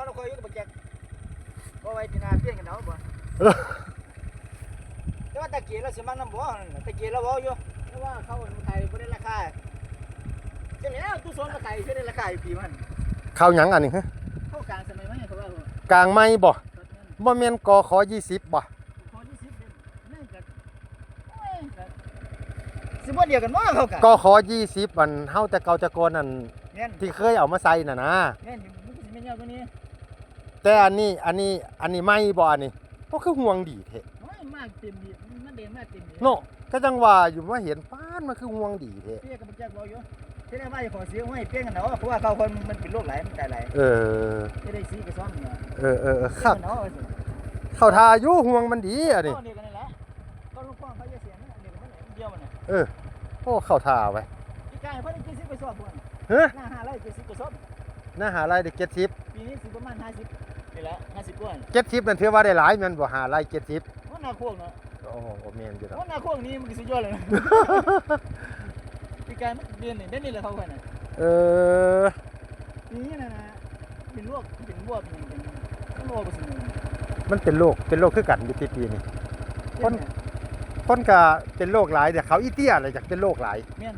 ว่าเราคอยอยู่กับแจ็คบ่ไว้ที่นาเปลี่ยนกันเอาบ่แต่ว่าตะกี้เราสิมักน้ำบ่ตะกี้เราเว้าอยู่เพราะว่าเขาไทยบ่ได้ราคาจังแล้วตู้สนมาไก่สิได้ราคาอยู่ปีมันข้าวหยังอันนี้ฮะเข้ากลางสมัยมันเขาว่ากลางไม้บ่ตัดเงินบ่แม่นกอขอ20บ่ขอ20เดือนนั่นก็โอ้ยก็สิบ่เดียวกันบ่เขากะกอขอ20อันเฮาแต่เก่าแต่ก่อนนั่นแม่นที่เคยเอามาใส่น่ะนะแม่นอยู่มันก็สิแม่นยาวตัวนี้ แต่อันนี้อันนี้อันนี้ไม่บ่อันนี้ก็คือห่วงดีแท้โอ้ยมากเต็มดีมันเด่นมากเต็มดีเนาะก็จังว่าอยู่มาเห็นป้านมันคือห่วงดีแท้เปี้ยกับแจ็คบอกอยู่ที่ได้ว่าจะขอซื้อให้เปี้ยกันเนาะเพราะว่าเขาคนมันเป็นโรคหลายมันตายหลายเออจะได้ซื้อกระซ่อมเนาะเออเออเออครับเนาะเข้าทาอยู่ห่วงมันดีอันนี้เดียวกันนี่แหละก็ลูกพ่อเขาจะเสียนะเดียวกันมันเดียวมันน่ะเออโอ้เข้าทาไว้อีกกายเพิ่นได้ซื้อกระซ่อมพวกเฮ้ยหน้าห้าร้อยเจ็ดสิบกระซ่อมน่าหาอะไรได้70ปีนี้สิประมาณห้าสิบ นี่แหละห้าสิบกว่า70นั่นถือว่าได้หลายแม่นบ่หาไร70ว่านาโคกเนาะโอ้โหแม่นอยู่ดอกว่านาโคกนี้มันก็สุดยอดเลยนะอีกกายมันเดือนนี่เดือนนี่แหละเขาคนน่ะเออปีนี้นะนะเป็นลวกเป็นบวบเป็นเป็นลวกก็สนุกมันเป็นโรคเป็นโรคคือกันอยู่ที่ปีนี้คนคนก็เป็นโรคหลายแต่เขาอีเตี้ยอะไรจากเป็นโรคหลายเมียน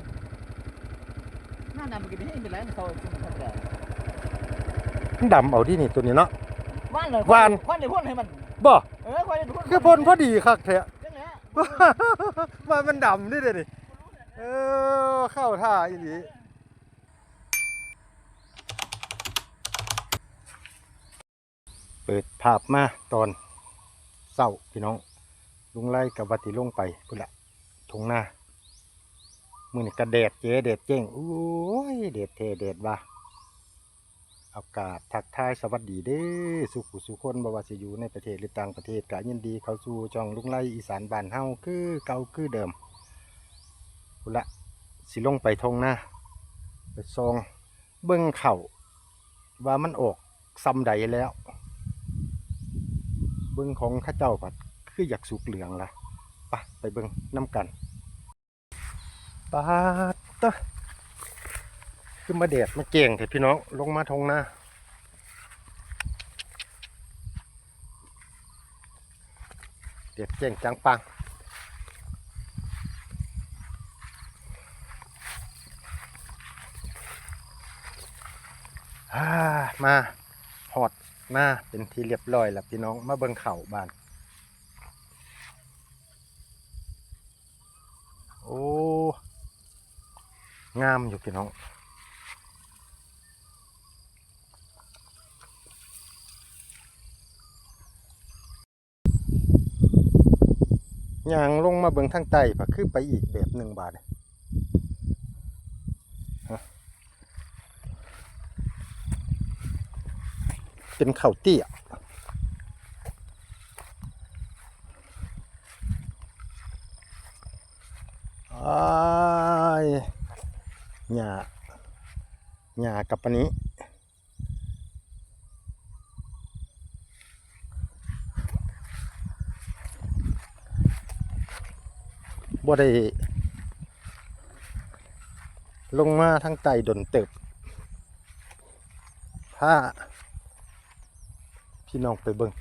หน้าดำมันก็เป็นให้เป็นไรมันเขาจุ่มธรรมดามันดำเอาที่นี่ตัวนี้เนาะ ว่านเลยว่านว่านเดี๋ยวพ่นให้มัน บ่เออควายเดี๋ยวพ่นคือพ่นพอดีคักแท้ จังแหละว่ามันดำนี่เด้นี่เออเข้าท่าอีหลีเปิดภาพมาตอนเศร้าพี่น้อง ลุงไล่กับวัติลงไปพุ่นละทงหน้ามือนี่กระเดดเจ๊เดดเจ้งโอ้ยเดดเทเดดว่า อากาศทักทายสวัสดีเด้อสุขุสุคนบวาสิอยู่ในประเทศหรือต่างประเทศก็ยินดีเข้าสู่ช่องลุงไล่อีสานบ้านเฮาคือเก่าคือเดิมพุละสิลงไปทงน้าไปซองเบิ่งเข่าว่ามันออกซ้ำใดแล้ว เบิ่งของข้าเจ้าก็คืออยากสุกเหลืองละไปไปเบิ่งน้ำกันปาตะ คือมาเดดมาเก่งเถอะพี่น้องลงมาทงหน้าเด็ดเก่งจังปังามาหอดหน้าเป็นที่เรียบร้อยแล้วพี่น้องมาเบิ่งเข่าบาน โอ้ งามอยู่พี่น้อง ย่างลงมาเบิงทางใต้ก็คือไปอีกแบบหนึ่งบาทเป็นเขาวเตี้ยอ้ายหญ้าหญ้ากับปาน บ่ได้ ลงมาทางใต้ดนเติบถ้าพี่น้องไปเบิ่ง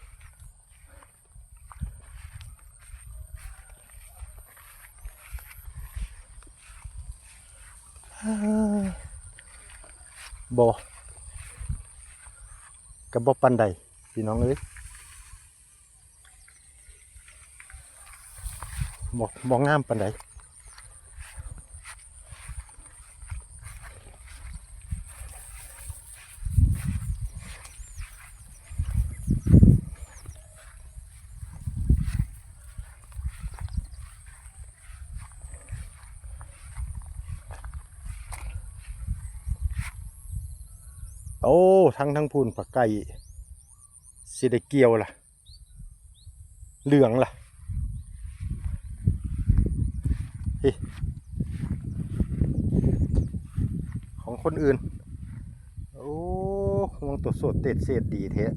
บ่กับบ่ปันใดพี่น้องเอ้ย บ่บ่งามปันใดโอ้ทั้งทั้งพูนผักไก่สิได้เกี่ยวล่ะ เหลืองล่ะ ของ คนอื่น โอ้ห่วงตัวสดเต็ดเศษดีเทะ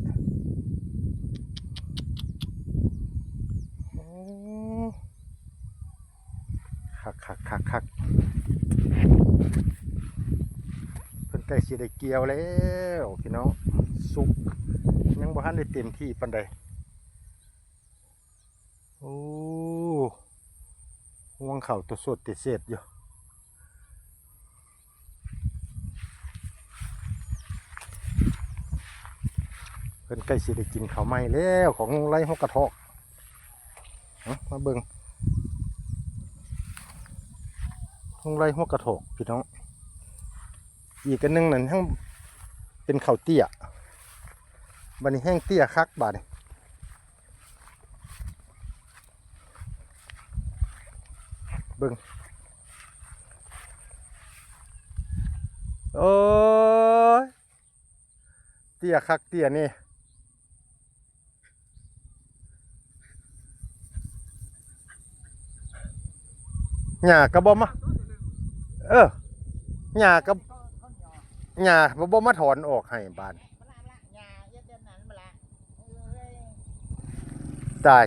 คักคักคักคักเพิ่นใกล้สิได้เกี่ยวแล้วพี่น้องสุกทันได้เต็มที่ปานใดโอ้ห่วงเข่าตัวสดติดเศษอยู่ เพิ่นใกล้สิได้กินข้าวไม้แล้วของไรหกกระทอกมาเบิงของไรหกกระทอกพี่น้อง อีกอันนึงนั่นทั้งเป็นข้าวเตี้ยบันนี้แห้งเตี้ยคักบาดเบิ่งโอ้เตี้ยคักเตี้ยนี่ หญ้าก็บ่มาเออหญ้าก็หญ้าบ่บ่มาถอนออกให้บานมาละละหญ้าเย็ดเดือนนั้นมาละเอ้ยตาย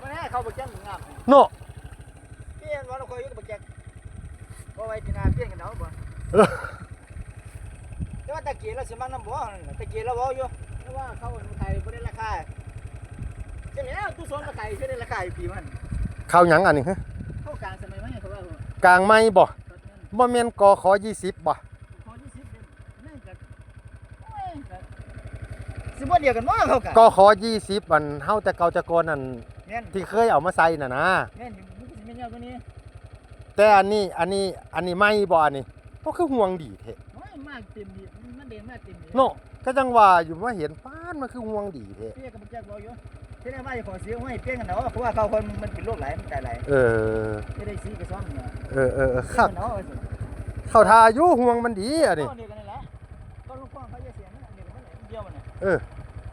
วันนี้เขาบอกแจ้งงามโน่เปี้ยนวันเราคอยอยู่กับแจ้งบ่ไว้ที่นาเปี้ยนกันเอาบ่เออแต่ว่าตะกี้เราสิมักน้ำบ่ตะกี้เราเว้าอยู่แต่ว่าเขาไทยบ่ได้ราคาเจ้าแล้วตู้โซนมาไก่ช่วยได้ราคาอยู่ปีมัน ข้าวหยังอันนี้ฮะเข้ากลางสมัยมั้ยเขาว่ากลางไม้บ่ตอนนั้นบ่แม่นกขอ20บ่ขอ20เดือนนั่นก็โอ้ยก็สิบ่เดียวกันบ่เขากันกขอ20อันเฮาแต่เก่าแต่ก่อนนั่นแม่นที่เคยเอามาใส่น่ะนะ แม่นมันก็สิแม่นยาวกว่านี้แต่อันนี้อันนี้อันนี้ไม้บ่อันนี้ก็คือห่วงดีแท้โอ้ยมากเต็มดีมันเด่นมากเต็มดีโน่ก็จังว่าอยู่มาเห็นป้านมันคือห่วงดีแท้เปี้ยกับแจ็คบอกอยู่ ที่แรกว่าจะขอซื้อให้เปี้ยกันเนาะเพราะว่าเขาคนมันเป็นโรคหลายมันตายหลายเออ ไม่ได้ซื้อกระซ่อมเนี่ยเออเออเออเปี้คัยกกันเนาะว่าสิเข้าทาอยู่ห่วงมันดีอันนี้ก็เดียวกันนี่แหละก็ลูกพ่อเขาจะเสียนั่นเดียวกันเดียวมันน่ะเออ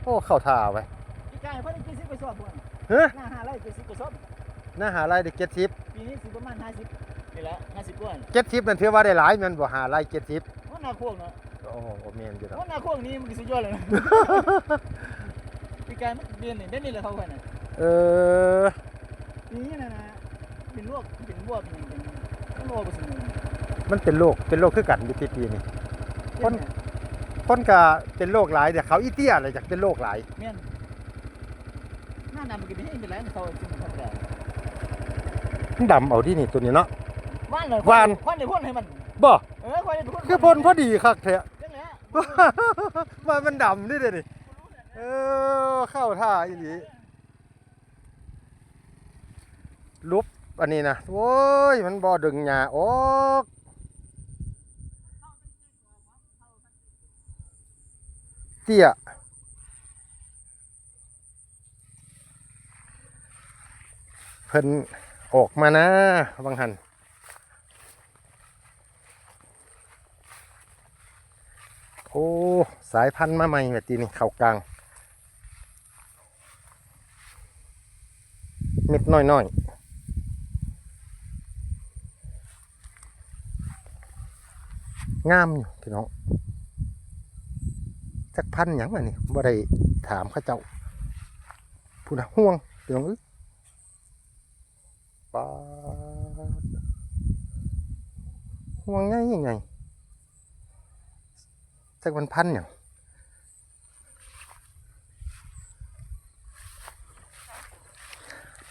โอ้เข้าทาไว้พี่กายเพิ่นกินซื้อกระซ่อมพวกเฮ้ยหน้าห้าไร่กินซื้อกระซ่อมหน้าหาไรได้70ปีนี้สิประมาณ50นี่แหละ50กว่า70นั่นถือว่าได้หลายแม่นบ่หาไร70ว่านาโคกเนาะโอ้โหแม่นอยู่ดอกว่านาโคกนี้มันสุดยอดเลย นะพี่กายมันเดือนนี่เดือนนี้เลยเขาเพิ่นน่ะเออปีนี้น่ะนะเป็นลวกเป็นบวกเป็นเป็นมันโอ้บ่สนุกมันเป็นโรคเป็นโรคคือกันอยู่ที่ปีนี้คนคนก็เป็นโรคหลายแต่เขาอีเตี้ยอะไรจากเป็นโรคหลายแม่นหน้าดำมันก็เป็นให้เป็นไรมันเขาจึงธรรมดามันดำเอาที่นี่ตัวนี้เนาะว่านเลยว่านควันได้พ่นให้มันบ่เออควันได้พ่นคือพ่นพอดีคักแท้จังแหละว่ามันดำนี่เด้อนี่ เออเข้าท่าอีหลีลุบอันนี้นะโอ้ยมันบ่ดึงหญ้าออกเตี้ยเพิ่นออกมานะบางหันโอ้ สายพันธุ์มาใหม่แบบนี้เข่ากลาง เม็ด น้อยน้อยๆงามอยู่พี่น้องจักพันธุ์หยังไงนี่บ่ได้ถามข้าเจ้าพูดนะห่วงพี่น้องเอ้ยปาห่วงง่ายยังไงจักมันพันอย่าง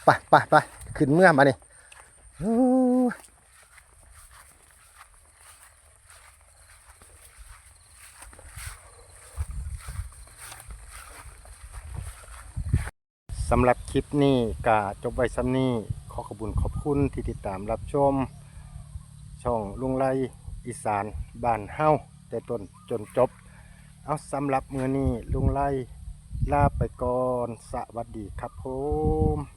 ไปไปไปขึ้นเมื่อมานี่ยสำหรับคลิปนี้กาจบไว้ซ้ำนี้ขอขอบคุญขอบคุณที่ติดตามรับชม ช่องลุงไลอีสานบ้านเฮ้าแต่ต้นจนจบ เอาสำหรับมือนี้ลุงไลลาไปก่อน สวัสดีครับผม